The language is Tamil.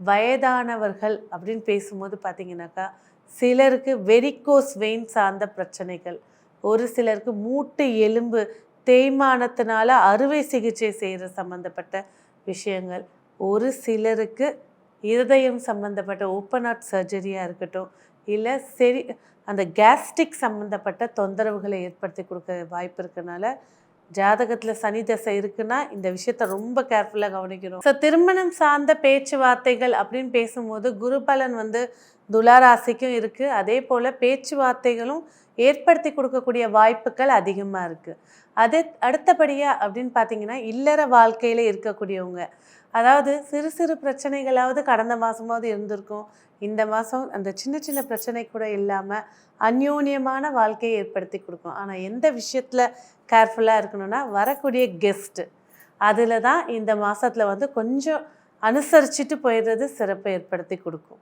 வயதானவர்கள் அப்படின்னு பேசும்போது பார்த்தீங்கன்னாக்கா சிலருக்கு வெரிகோஸ் வெயின் சார்ந்த பிரச்சனைகள் ஒரு சிலருக்கு மூட்டு எலும்பு தேய்மானத்தினால அறுவை சிகிச்சை செய்கிற சம்மந்தப்பட்ட விஷயங்கள் ஒரு சிலருக்கு இருதயம் சம்மந்தப்பட்ட ஓப்பன் ஹார்ட் சர்ஜரியாக இருக்கட்டும் இல்லை சரி அந்த கேஸ்ட்ரிக் சம்மந்தப்பட்ட தொந்தரவுகளை ஏற்படுத்தி கொடுக்க வாய்ப்பு இருக்கனால ஜாதகத்தில் சனி தசை இருக்குன்னா இந்த விஷயத்த ரொம்ப கேர்ஃபுல்லாக கவனிக்கணும். ஸோ திருமணம் சார்ந்த பேச்சுவார்த்தைகள் அப்படின்னு பேசும்போது குரு பலன் வந்து துளாராசிக்கும் இருக்குது அதே போல் பேச்சுவார்த்தைகளும் ஏற்படுத்தி கொடுக்கக்கூடிய வாய்ப்புகள் அதிகமாக இருக்குது அதே அடுத்தபடியாக அப்படின்னு பார்த்தீங்கன்னா இல்லற வாழ்க்கையில் இருக்கக்கூடியவங்க. அதாவது சிறு சிறு பிரச்சனைகளாவது கடந்த மாதமாவது இருந்திருக்கும். இந்த மாதம் அந்த சின்ன சின்ன பிரச்சனை கூட இல்லாமல் அந்யோன்யமான வாழ்க்கையை ஏற்படுத்தி கொடுக்கும். ஆனால் எந்த விஷயத்தில் கேர்ஃபுல்லாக இருக்கணும்னா வரக்கூடிய கெஸ்ட்டு அதில் தான் இந்த மாதத்தில் வந்து கொஞ்சம் அனுசரிச்சுட்டு போயிடுறது சிறப்பை ஏற்படுத்தி கொடுக்கும்.